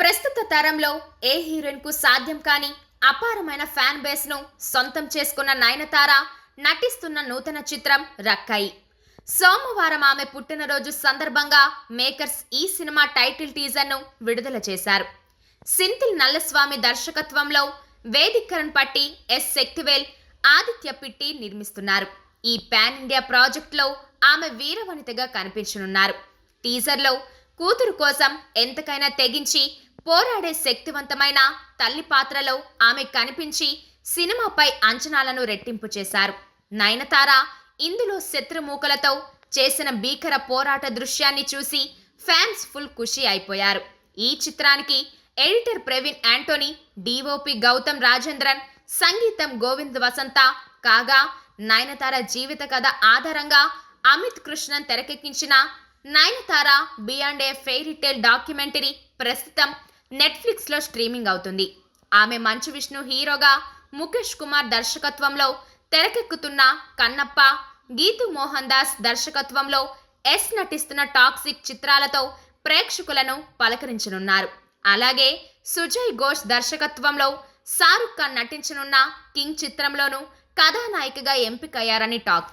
ప్రస్తుత తరంలో ఏ హీరోయిన్కు సాధ్యం కాని అపారమైన ఫ్యాన్ బేస్ను సొంతం చేసుకున్న నయనతార నటిస్తున్న నూతన చిత్రం రక్కయి సోమవారం ఆమె పుట్టినరోజు సందర్భంగా మేకర్స్ ఈ సినిమా టైటిల్ టీజర్ను విడుదల చేశారు. సింతిల్ నల్లస్వామి దర్శకత్వంలో వేదికరణ్ పట్టి ఎస్. శక్తివేల్ ఆదిత్య పిట్టి నిర్మిస్తున్నారు. ఈ పాన్ ఇండియా ప్రాజెక్ట్లో ఆమె వీరవనితగా కనిపించనున్నారు. టీజర్లో కూతురు కోసం ఎంతకైనా తెగించి పోరాడే శక్తివంతమైన తల్లి పాత్రలో ఆమె కనిపించి సినిమాపై అంచనాలను రెట్టింపు చేశారు. నయనతార ఇందులో శత్రుమూకలతో చేసిన భీకర పోరాట దృశ్యాన్ని చూసి ఫ్యాన్స్ ఫుల్ ఖుషి అయిపోయారు. ఈ చిత్రానికి ఎడిటర్ ప్రవీణ్ యాంటోనీ డిఓపి గౌతమ్ రాజేంద్రన్ సంగీతం గోవింద్ వసంత కాగా నయనతార జీవిత కథ ఆధారంగా అమిత్ కృష్ణన్ తెరకెక్కించిన Nayanthara beyond a fairy tale documentary ప్రస్తుతం నెట్ఫ్లిక్స్లో స్ట్రీమింగ్ అవుతుంది. ఆమె మంచు విష్ణు హీరోగా ముఖేష్ కుమార్ దర్శకత్వంలో తెరకెక్కుతున్న కన్నప్ప గీతు మోహన్ దాస్ దర్శకత్వంలో ఎస్ నటిస్తున్న టాక్సిక్ చిత్రాలతో ప్రేక్షకులను పలకరించనున్నారు. అలాగే సుజయ్ ఘోష్ దర్శకత్వంలో షారుఖ్ ఖాన్ నటించనున్న కింగ్ చిత్రంలోనూ కథానాయికగా ఎంపికయ్యారని టాక్.